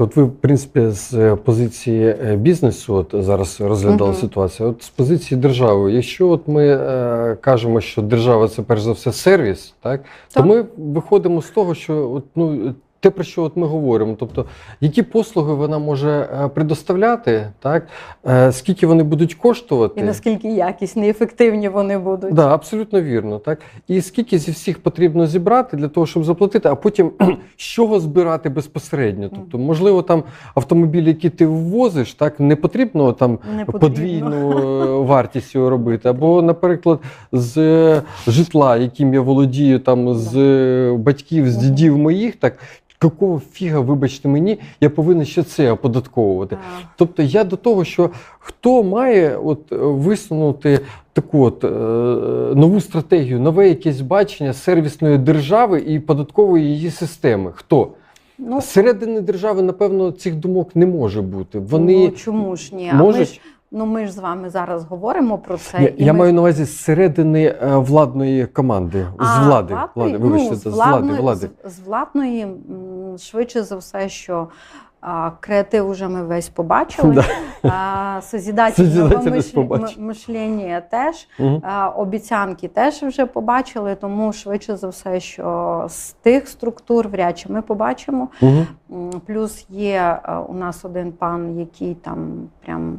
от ви, в принципі, з е, позиції е, бізнесу, от зараз розглядали угу. ситуацію. От з позиції держави, якщо от ми е, кажемо, що держава це перш за все сервіс, так, то ми виходимо з того, що от, ну. Те, про що от ми говоримо, тобто, які послуги вона може е, предоставляти, так, е, скільки вони будуть коштувати, І наскільки якісні, ефективні вони будуть. Да, абсолютно вірно. Так і скільки зі всіх потрібно зібрати для того, щоб заплатити, а потім з чого збирати безпосередньо. Тобто, можливо, там автомобіль, який ти ввозиш, так не потрібно там Не потрібно. подвійну е, вартість його робити. Або, наприклад, з житла, яким я володію, там з батьків, з дідів моїх, так. Какого фіга, вибачте мені, я повинен ще це оподатковувати. Так. Тобто я до того, що хто має от е, висунути таку от е, нову стратегію, нове якесь бачення сервісної держави і податкової її системи? Хто? Ну, Зсередини держави, напевно, цих думок не може бути. Вони ну, чому ж ні? А ми ж, ну, ми ж з вами зараз говоримо про це. Ні, і я ми... маю на увазі зсередини е, владної команди, з А, влади. влади вибачте, ну, з з влади. З, з владної швидше за все, що а, креатив уже ми весь побачили. Да. А, мишлення теж. А, Обіцянки теж вже побачили, тому швидше за все, що з тих структур вряд чи ми побачимо. М, Плюс є е, у нас один пан, який там прям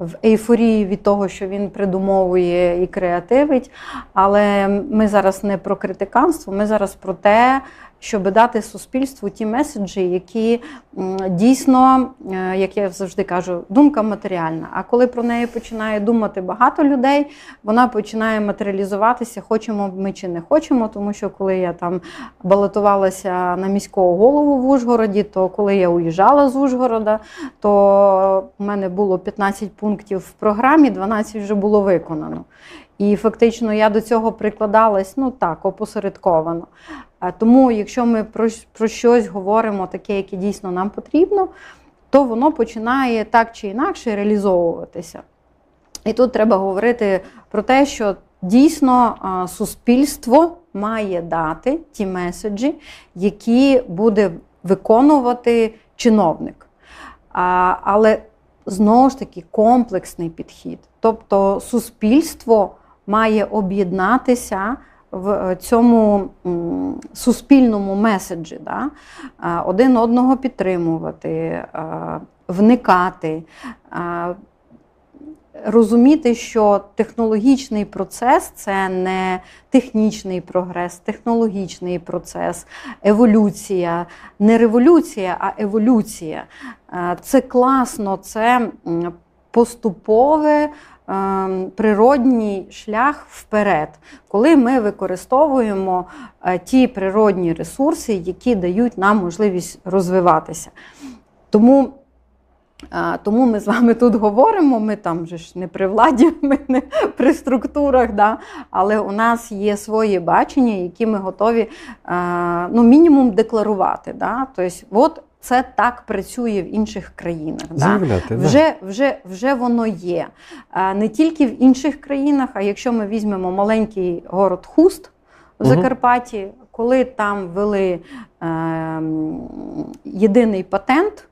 в ейфорії від того, що він придумовує і креативить. Але ми зараз не про критиканство, ми зараз про те, щоб дати суспільству ті меседжі, які дійсно, е, як я завжди кажу, думка матеріальна. А коли про неї починає думати багато людей, вона починає матеріалізуватися, хочемо ми чи не хочемо. Тому що коли я там балотувалася на міського голову в Ужгороді, то коли я уїжджала з Ужгорода, то в мене було 15 пунктів в програмі, 12 вже було виконано. І фактично я до цього прикладалась ну так, опосередковано. Тому, якщо ми про, про щось говоримо, таке, яке дійсно нам потрібно, то воно починає так чи інакше реалізовуватися. І тут треба говорити про те, що дійсно суспільство має дати ті меседжі, які буде виконувати чиновник. Але знову ж таки комплексний підхід. Тобто суспільство має об'єднатися в е, цьому суспільному меседжі, да? Один одного підтримувати, вникати. Розуміти, що технологічний процес це не технічний прогрес, технологічний процес, еволюція, не революція, а еволюція. Е, Це класно, це поступове ем, природній шлях вперед, коли ми використовуємо е, ті природні ресурси, які дають нам можливість розвиватися. Тому Тому ми з вами тут говоримо. Ми там же ж не при владі, ми не при структурах, да? але у нас є свої бачення, які ми готові ну, мінімум декларувати. Да? Тобто, от це так працює в інших країнах. Да? Заявляти, да. Вже, вже, вже воно є. Не тільки в інших країнах, а якщо ми візьмемо маленький город Хуст в. Закарпатті, коли там ввели е, єдиний патент.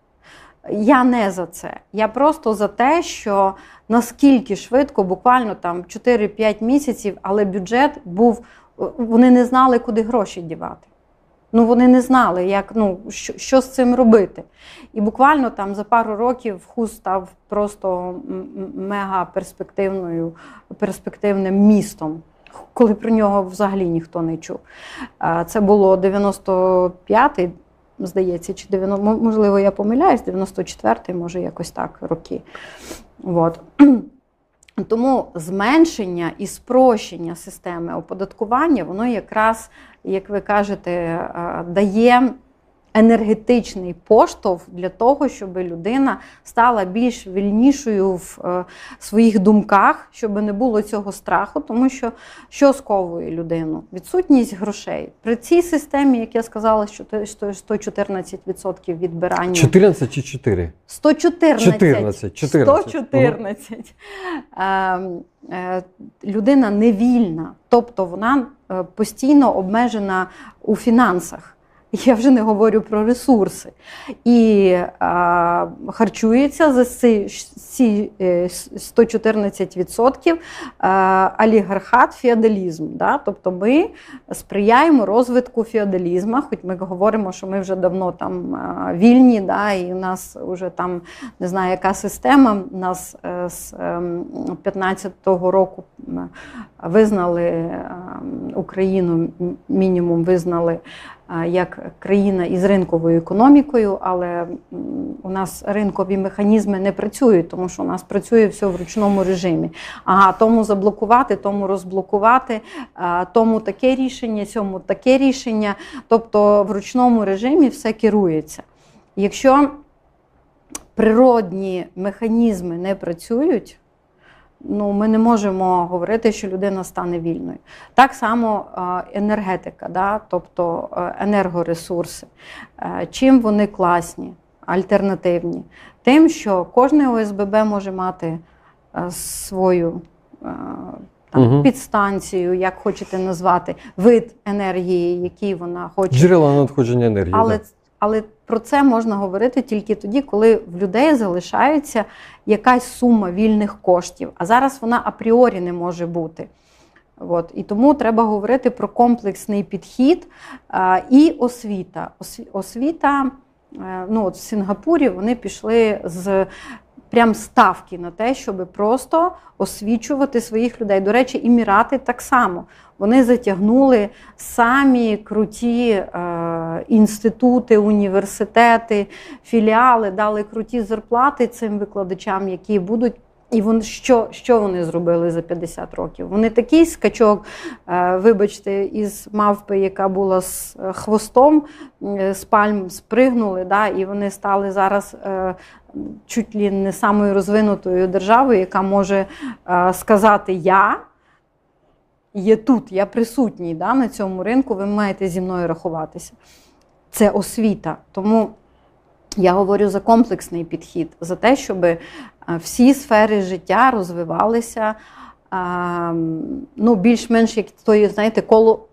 Я не за це. Я просто за те, що наскільки швидко, буквально там 4-5 місяців, але бюджет був. Вони не знали, куди гроші дівати. Ну вони не знали, як ну що, що з цим робити. І буквально там за пару років ХУС став просто мега перспективною, перспективним містом, коли про нього взагалі ніхто не чув. Це було 95-й, здається, чи 90, можливо, я помиляюсь, 94-й, може, якось так роки. От. Тому зменшення і спрощення системи оподаткування, воно якраз, як ви кажете, дає енергетичний поштовх для того, щоб людина стала більш вільнішою в е, своїх думках, щоб не було цього страху, тому що що сковує людину? Відсутність грошей. При цій системі, як я сказала, що то- що 114% відбирання 14 чи 4? 114. 14, 14. 114. Ем, е, Людина невільна, тобто вона е, постійно обмежена у фінансах. Я вже не говорю про ресурси. І а, харчується за ці, ці е, 114% а, олігархат, феодалізм. Да? Тобто ми сприяємо розвитку феодалізму, хоч ми говоримо, що ми вже давно там вільні, да? і у нас вже там не знаю, яка система. Нас е, з 15-го року визнали е, Україну, мінімум визнали е, як країна із ринковою економікою, але у нас ринкові механізми не працюють, тому що у нас працює все в ручному режимі. Ага, тому заблокувати, тому розблокувати, е, тому таке рішення, цьому таке рішення. Тобто в ручному режимі все керується. Якщо природні механізми не працюють, ну, ми не можемо говорити, що людина стане вільною. Так само е, енергетика, да? тобто е, енергоресурси. Е, Чим вони класні, альтернативні? Тим, що кожне ОСББ може мати свою. Там, Мгм. підстанцію, як хочете назвати, вид енергії, який вона хоче. Джерела надходження енергії. Але, да. але про це можна говорити тільки тоді, коли в людей залишається якась сума вільних коштів. А зараз вона апріорі не може бути. От. І тому треба говорити про комплексний підхід а, і освіта. Осві- Освіта, е, ну от в Сінгапурі вони пішли з прям ставки на те, щоб просто освічувати своїх людей. До речі, імірати так само. Вони затягнули самі круті е, інститути, університети, філіали, дали круті зарплати цим викладачам, які будуть. І вони що, що вони зробили за 50 років? Вони такий скачок, е, вибачте, із мавпи, яка була з е, хвостом, е, з пальм спригнули, да, і вони стали зараз чуть ли не самою розвинутою державою, яка може сказати Я є тут, я присутній да, на цьому ринку, ви маєте зі мною рахуватися. Це освіта. Тому я говорю за комплексний підхід, за те, щоб е, всі сфери життя розвивалися ну, більш-менш як тої, знаєте, коло.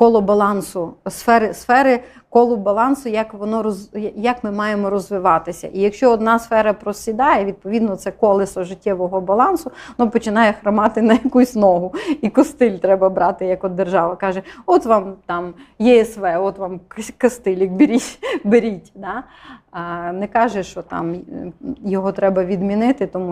Коло балансу, сфери, сфери коло балансу, як воно роз, як ми маємо розвиватися. І якщо одна сфера просідає, відповідно, це колесо життєвого балансу, воно починає хромати на якусь ногу. І костиль треба брати, як от держава каже: от вам там ЄСВ, от вам кос- костилік, беріть, беріть. Да? А не каже, що там його треба відмінити, тому